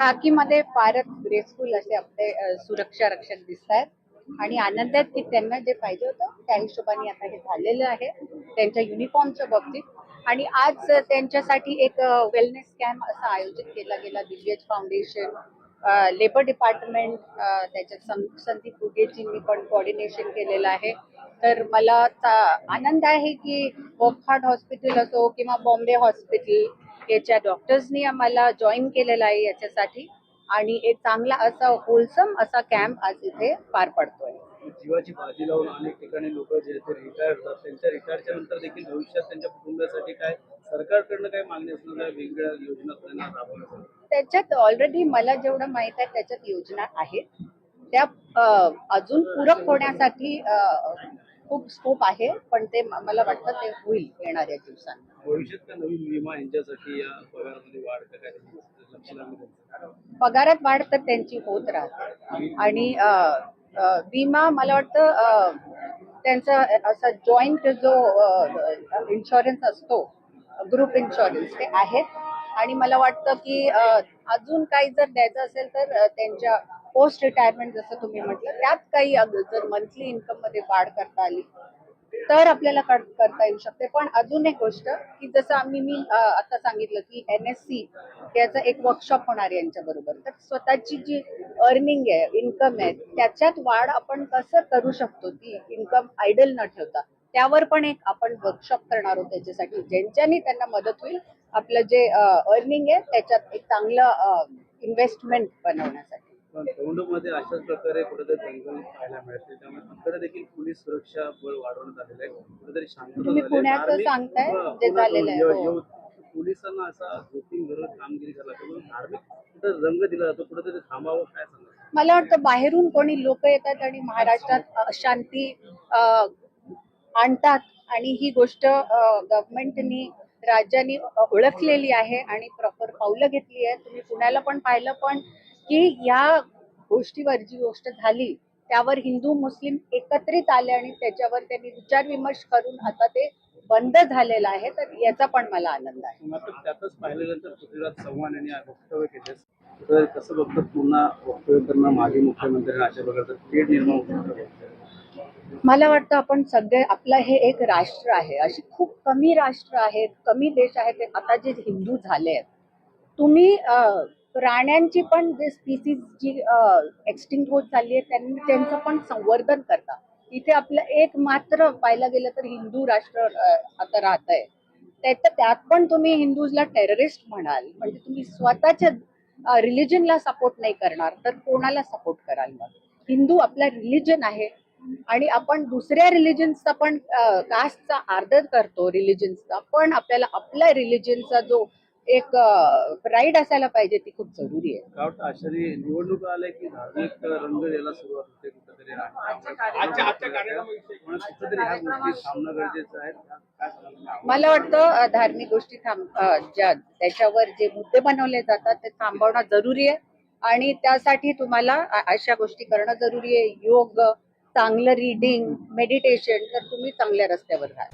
खाकीमध्ये फारच ग्रेसफुल असे आपले सुरक्षा रक्षक दिसत आहेत आणि आनंद आहेत की त्यांना जे पाहिजे होतं त्या हिशोबाने आता हे झालेलं आहे त्यांच्या युनिफॉर्मच्या बाबतीत. आणि आज त्यांच्यासाठी एक वेलनेस कॅम्प असा आयोजित केला गेला दिव्यज फाउंडेशन लेबर डिपार्टमेंट त्याच्यात संदीप गुगेजींनी पण कोऑर्डिनेशन केलेलं आहे. तर मला आनंद आहे की वॉकहार्ट हॉस्पिटल असो किंवा बॉम्बे हॉस्पिटल याच्या डॉक्टर्सनी आम्हाला जॉईन केलेलं आहे याच्यासाठी. आणि एक चांगला असा होलसम असा कॅम्प आज इथे पार पडतोय. जीवाची बाजी लावून अनेक ठिकाणी लोक जे ते रिटायर होतात. त्यांच्या रिटायरच्या नंतर देखील भविष्यात त्यांच्या कुटुंबासाठी काय सरकारकडनं काय मागणी असणार काय वेगवेगळ्या योजना त्यांना राबवण्यासाठी. त्याच्यात ऑलरेडी मला जेवढं माहीत आहे त्याच्यात योजना आहेत. त्या अजून पूरक होण्यासाठी खूप स्कोप आहे पण ते मला वाटतं ते होईल येणाऱ्या दिवसांत भविष्यात का नवीन विमा यांच्यासाठी या पगारामध्ये वाढ का काय? पगारात वाढ तर त्यांची होत राहते. आणि अ, अ, विमा मला वाटतं अ, त्यांचा असा जॉईंट जो इन्शुरन्स असतो ग्रुप इन्शुरन्स ते आहेत. आणि मला वाटतं की अ, अजून काही जर द्यायचं असेल तर अ, त्यांच्या पोस्ट रिटायरमेंट जसं तुम्ही म्हटलं त्यात काही जर मंथली इन्कममध्ये वाढ करता आली तर आपल्याला करता येऊ शकते. पण अजून एक गोष्ट की जसं आम्ही मी आता सांगितलं की एन एस सी याचं एक वर्कशॉप होणार आहे यांच्या बरोबर. तर स्वतःची जी अर्निंग आहे इन्कम आहे त्याच्यात वाढ आपण कसं करू शकतो ती इन्कम आयडल न ठेवता त्यावर पण एक आपण वर्कशॉप करणार आहोत त्याच्यासाठी. ज्यांच्यानी त्यांना मदत होईल आपलं जे अर्निंग आहे त्याच्यात एक चांगलं इन्व्हेस्टमेंट बनवण्यासाठी. पण दौंडमध्ये अशाच प्रकारे कुठेतरी दंगल पाहायला मिळते. त्यामुळे तिकडे देखील पोलीस सुरक्षा बळ वाढवण्यात आलेलं आहे. कुठेतरी शांतता तुम्ही धार्मिक- सांगताय? हो, जे पुण्यात झालेलं आहे, हो. येऊ- पोलिसांना असा जोखीम धरून कामगिरी करायला लागते. धार्मिक रंग दिला जातो. कुठेतरी थांबावं काय सांगा मला वाटतं बाहेरून कोणी लोक येतात आणि महाराष्ट्रात अशांती आणतात. आणि ही गोष्ट गव्हर्नमेंटनी राज्याने ओळखलेली आहे आणि प्रॉपर पावलं घेतली आहे तुम्ही पुण्याला पण पाहिलं पण की या गोष्टीवर जी गोष्ट झाली त्यावर हिंदू मुस्लिम एकत्रित आले आणि त्याच्यावर त्यांनी विचार विमर्श करून आता ते बंद झालेलं आहे तर याचा पण मला आनंद आहे. मात्र त्यातच पाहिल्यानंतर पृथ्वीराज चव्हाण यांनी वक्तव्य केले. तर कसं पुन्हा वक्तव्य करणं माजी मुख्यमंत्र्यांना अशा प्रकारचं तेढ निर्माण होऊ. मला वाटतं आपण सगळे आपलं हे एक राष्ट्र आहे. अशी खूप कमी राष्ट्र आहेत कमी देश आहेत. ते आता जे हिंदू झाले आहेत तुम्ही प्राण्यांची पण जे स्पीसीज जी एक्सटिंक्ट होत चालली आहे त्यांनी त्यांचं पण संवर्धन करता इथे आपलं एक मात्र पाहायला गेलं तर हिंदू राष्ट्र आता राहत आहे त्यात त्यात पण तुम्ही हिंदूजला टेररिस्ट म्हणाल म्हणजे तुम्ही स्वतःच्या रिलिजनला सपोर्ट नाही करणार तर कोणाला सपोर्ट कराल मग? हिंदू आपला रिलिजन आहे आणि आपण दुसऱ्या रिलिजन्सचा पण कास्टचा आदर करतो रिलिजन्सचा पण आपल्याला आपल्या रिलिजनचा जो एक प्राईड असायला पाहिजे ती खूप जरुरी आहे. वाटतं निवडणूक आल्या की धार्मिक रंग द्यायला सुरुवात होते कुठेतरी थांबणं गरजेचं आहे? मला वाटतं धार्मिक गोष्टी थांब ज्या त्याच्यावर जे मुद्दे बनवले जातात ते थांबवणं जरुरी आहे. आणि त्यासाठी तुम्हाला अशा गोष्टी करणं जरुरी आहे. योग चांगलं रीडिंग मेडिटेशन तर तुम्ही चांगल्या रस्त्यावर राहा.